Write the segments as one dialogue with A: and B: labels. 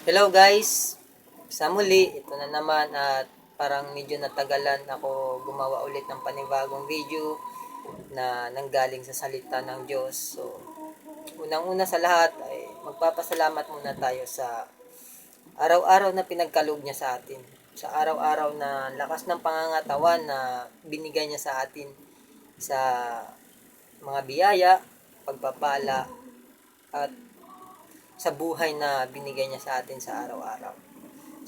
A: Hello guys! Sa muli, ito na naman at parang medyo natagalan ako gumawa ulit ng panibagong video na nanggaling sa salita ng Diyos. So, unang-una sa lahat ay magpapasalamat muna tayo sa araw-araw na pinagkaloob niya sa atin. Sa araw-araw na lakas ng pangangatawan na binigay niya sa atin sa mga biyaya, pagpapala, at sa buhay na binigay niya sa atin sa araw-araw.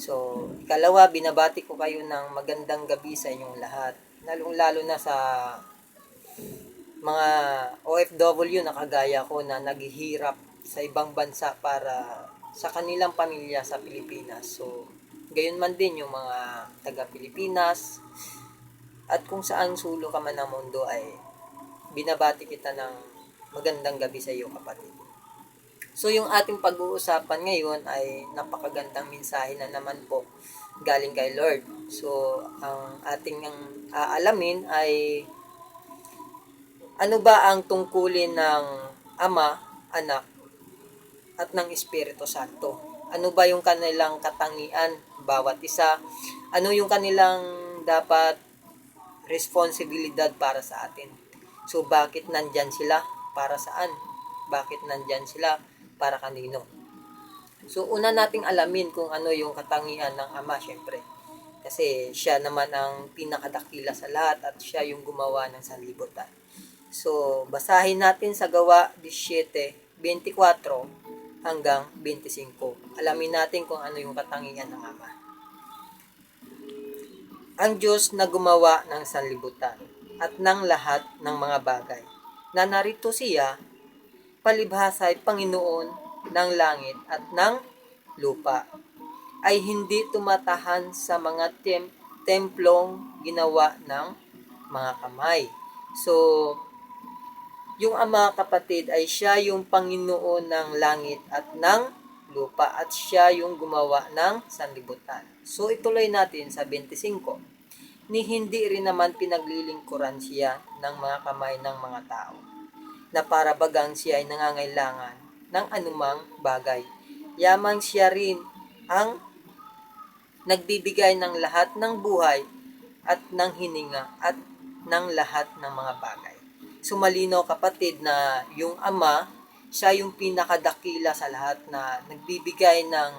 A: So, ikalawa, binabati ko kayo ng magandang gabi sa inyong lahat. Lalong-lalo na sa mga OFW na kagaya ko na naghihirap sa ibang bansa para sa kanilang pamilya sa Pilipinas. So, gayon man din yung mga taga-Pilipinas at kung saan sulo ka man ng mundo ay binabati kita ng magandang gabi sa iyo kapatid. So yung ating pag-uusapan ngayon ay napakagandang mensahe na naman po galing kay Lord. So ang ating ang aalamin ay ano ba ang tungkulin ng Ama, Anak, at ng Espiritu Santo? Ano ba yung kanilang katangian bawat isa? Ano yung kanilang dapat responsibilidad para sa atin? So bakit nandyan sila? Para saan? Bakit nandyan sila? Para kanino? So una nating alamin kung ano yung katangian ng Ama syempre. Kasi siya naman ang pinakadakila sa lahat at siya yung gumawa ng sanlibutan. So, basahin natin sa gawa 17, 24 hanggang 25. Alamin natin kung ano yung katangian ng Ama. Ang Diyos na gumawa ng sanlibutan at ng lahat ng mga bagay. Na narito siya, palibhasa ay Panginoon ng langit at ng lupa. Ay hindi tumatahan sa mga tem- templong ginawa ng mga kamay. So, yung ama kapatid ay siya yung Panginoon ng langit at ng lupa at siya yung gumawa ng sanlibutan. So ituloy natin sa 25. Ni hindi rin naman pinaglilingkuran siya ng mga kamay ng mga tao na para bagang siya ay nangangailangan ng anumang bagay. Yamang siya rin ang nagbibigay ng lahat ng buhay at ng hininga at ng lahat ng mga bagay sumalino kapatid na yung ama, siya yung pinakadakila sa lahat na nagbibigay ng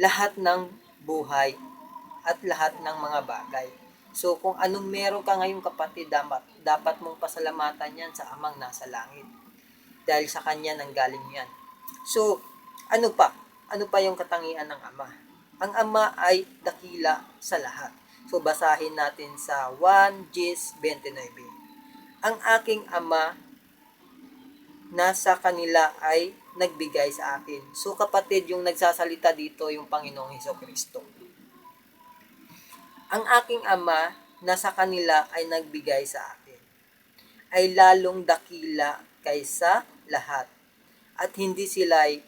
A: lahat ng buhay at lahat ng mga bagay. So kung anong meron ka ngayong kapatid, dapat, dapat mong pasalamatan yan sa amang nasa langit. Dahil sa kanya nanggaling yan. So, ano pa? Ano pa yung katangian ng ama? Ang ama ay dakila sa lahat. So, basahin natin sa 1 Gs 29 ang aking ama nasa kanila ay nagbigay sa akin. So kapatid, yung nagsasalita dito yung Panginoong Heso Kristo. Ang aking ama nasa kanila ay nagbigay sa akin. Ay lalong dakila kaysa lahat. At hindi sila ay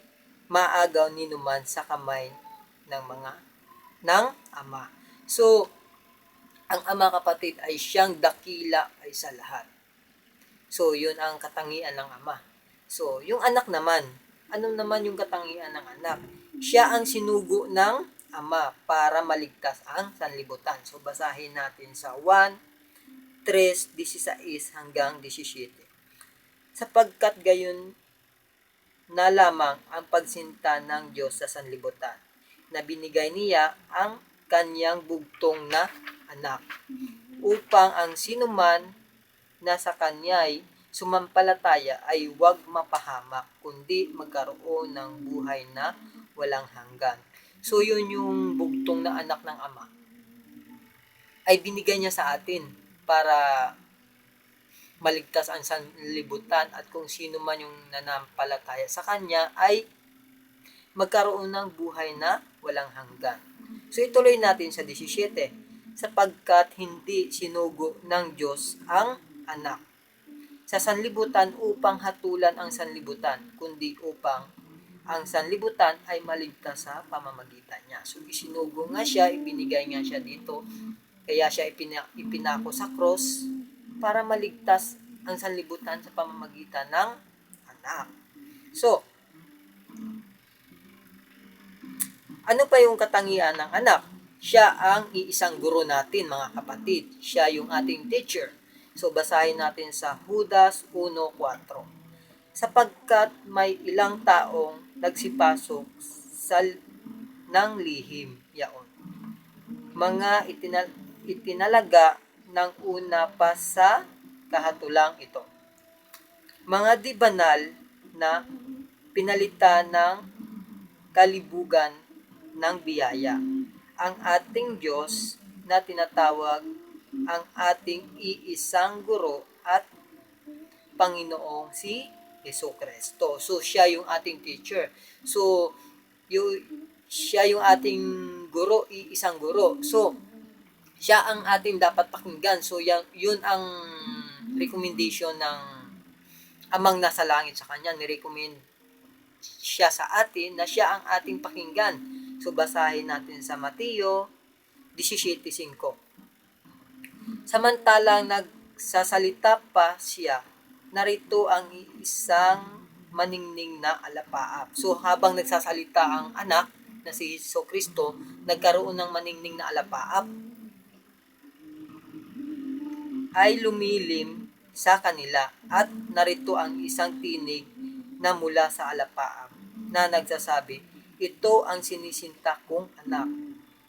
A: maagaw ni numan sa kamay ng mga ng ama. So, ang ama kapatid ay siyang dakila ay sa lahat. So, yun ang katangian ng ama. So, yung anak naman, ano naman yung katangian ng anak? Siya ang sinugo ng ama para maligtas ang sanlibutan. So, basahin natin sa 1, 3, 16 hanggang 17. Sapagkat gayon na lamang ang pagsinta ng Diyos sa sanlibutan, na binigay niya ang kanyang bugtong na anak, upang ang sinuman na sa kanya'y sumampalataya ay huwag mapahamak, kundi magkaroon ng buhay na walang hanggan. So yun yung bugtong na anak ng ama. Ay binigay niya sa atin para maligtas ang sanlibutan at kung sino man yung nanampalataya sa kanya ay magkaroon ng buhay na walang hanggan. So ituloy natin sa 17 sapagkat hindi sinugo ng Diyos ang anak sa sanlibutan upang hatulan ang sanlibutan, kundi upang ang sanlibutan ay maligtas sa pamamagitan niya. So, isinugo nga siya, ibinigay nga siya dito, kaya siya ipina, ipinako sa cross para maligtas ang sanlibutan sa pamamagitan ng anak. So, Ano pa yung katangian ng anak? Siya ang iisang guro natin, mga kapatid. Siya yung ating teacher. So, basahin natin sa Judas 1.4. Sapagkat may ilang taong nagsipasok sa ng lihim yaon. Mga itinal, itinalaga ng una pa sa kahatulang ito. Mga di banal na pinalitan ng kalibugan ng biyaya. Ang ating Diyos na tinatawag ang ating iisang guro at Panginoong si Yeso Kristo. So, siya yung ating teacher. So, yung, siya yung ating guro, iisang guro. So, siya ang ating dapat pakinggan. So, yan, yun ang recommendation ng amang nasa langit sa kanya. Nirecommend siya sa atin na siya ang ating pakinggan. So, basahin natin sa Mateo 17.5. Samantalang nagsasalita pa siya, narito ang isang maningning na alapaap. So, habang nagsasalita ang anak na si Heso Kristo, nagkaroon ng maningning na alapaap ay lumilim sa kanila at narito ang isang tinig na mula sa alapaap na nagsasabi, ito ang sinisinta kong anak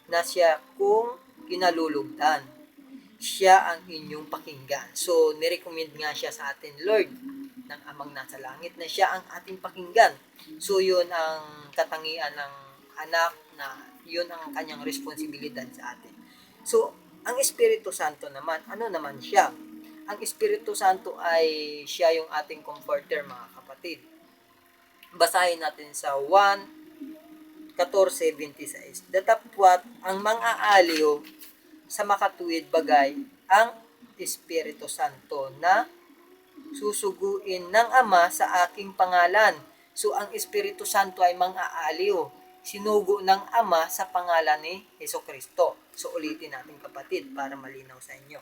A: na siya kong kinalulugdan. Siya ang inyong pakinggan. So, nirecommend nga siya sa atin, Lord, ng amang nasa langit, na siya ang ating pakinggan. So, yun ang katangian ng anak na yun ang kanyang responsibilidad sa atin. So, ang Espiritu Santo naman, ano naman siya? Ang Espiritu Santo ay siya yung ating comforter, mga kapatid. Basahin natin sa 1, 14.26. Datapwat ang mga aliw sa makatuwid bagay ang Espiritu Santo na susuguin ng Ama sa aking pangalan. So, ang Espiritu Santo ay mga aliw. Sinugo ng Ama sa pangalan ni Heso Kristo. So, ulitin natin kapatid para malinaw sa inyo.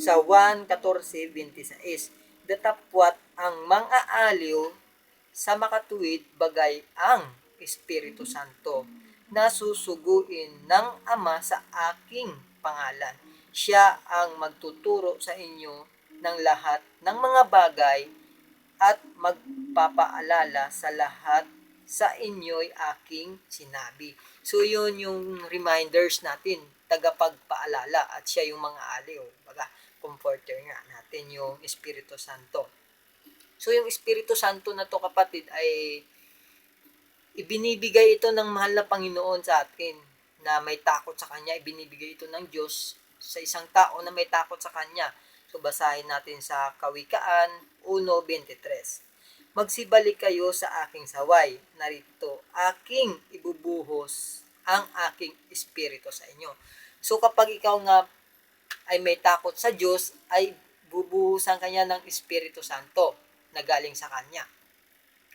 A: Sa 1.14.26 Datapwat ang mga aliw sa makatuwid bagay ang Espiritu Santo na susuguin ng Ama sa aking pangalan. Siya ang magtuturo sa inyo ng lahat ng mga bagay at magpapaalala sa lahat sa inyo'y aking sinabi. So, yun yung reminders natin, tagapagpaalala at siya yung mga aliw. Baga, comforter nga natin yung Espiritu Santo. So, yung Espiritu Santo na to kapatid ay ibinibigay ito ng mahal na Panginoon sa atin na may takot sa Kanya. Ibinibigay ito ng Diyos sa isang tao na may takot sa Kanya. So, basahin natin sa Kawikaan 1.23. Magsibalik kayo sa aking saway. Narito, aking ibubuhos ang aking espiritu sa inyo. So, kapag ikaw nga ay may takot sa Diyos, ay bubuhusan kanya ng Espiritu Santo na galing sa Kanya.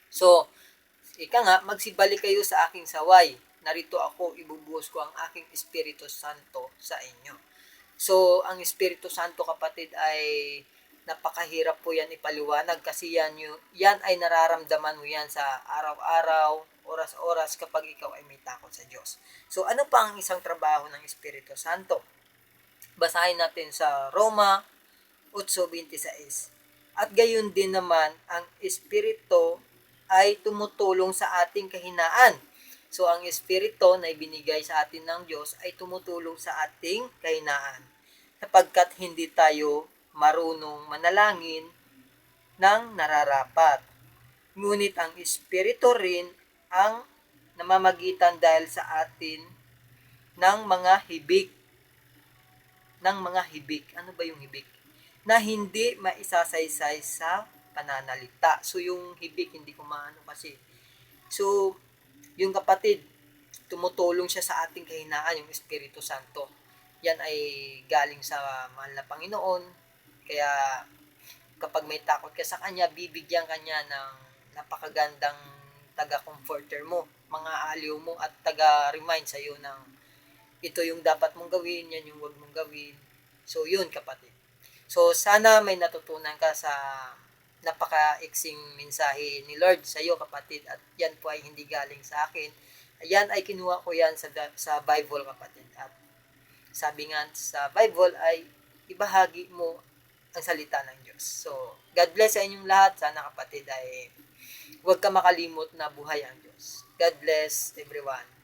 A: So, ika nga, magsibalik kayo sa aking saway. Narito ako, ibubuhos ko ang aking Espiritu Santo sa inyo. So, ang Espiritu Santo kapatid ay napakahirap po yan ipaliwanag kasi yan, yung, yan ay nararamdaman mo yan sa araw-araw, oras-oras kapag ikaw ay may takot sa Diyos. So, ano pa ang isang trabaho ng Espiritu Santo? Basahin natin sa Roma 8.26. At gayon din naman, ang Espiritu ay tumutulong sa ating kahinaan. So, ang Espiritu na ibinigay sa atin ng Diyos ay tumutulong sa ating kahinaan. Sapagkat hindi tayo marunong manalangin ng nararapat. Ngunit ang Espiritu rin ang namamagitan dahil sa atin ng mga hibik. Ng mga hibik. Ano ba yung hibik? Na hindi maisasaysay sa pananalita. So, yung hibik, hindi ko maano kasi. So, yung kapatid, tumutulong siya sa ating kahinaan, yung Espiritu Santo. Yan ay galing sa mahal na Panginoon. Kaya, kapag may takot ka sa Kanya, bibigyan Kanya ng napakagandang taga-comforter mo, mga aliw mo, at taga-remind sa iyo ng ito yung dapat mong gawin, yan yung huwag mong gawin. So, yun kapatid. So, sana may natutunan ka sa napaka-iksing mensahe ni Lord sa iyo kapatid at yan po ay hindi galing sa akin. Yan ay kinuha ko yan sa, sa Bible kapatid. At sabi nga sa Bible ay ibahagi mo ang salita ng Diyos. So, God bless sa inyong lahat. Sana kapatid ay huwag ka makalimot na buhay ang Diyos. God bless everyone.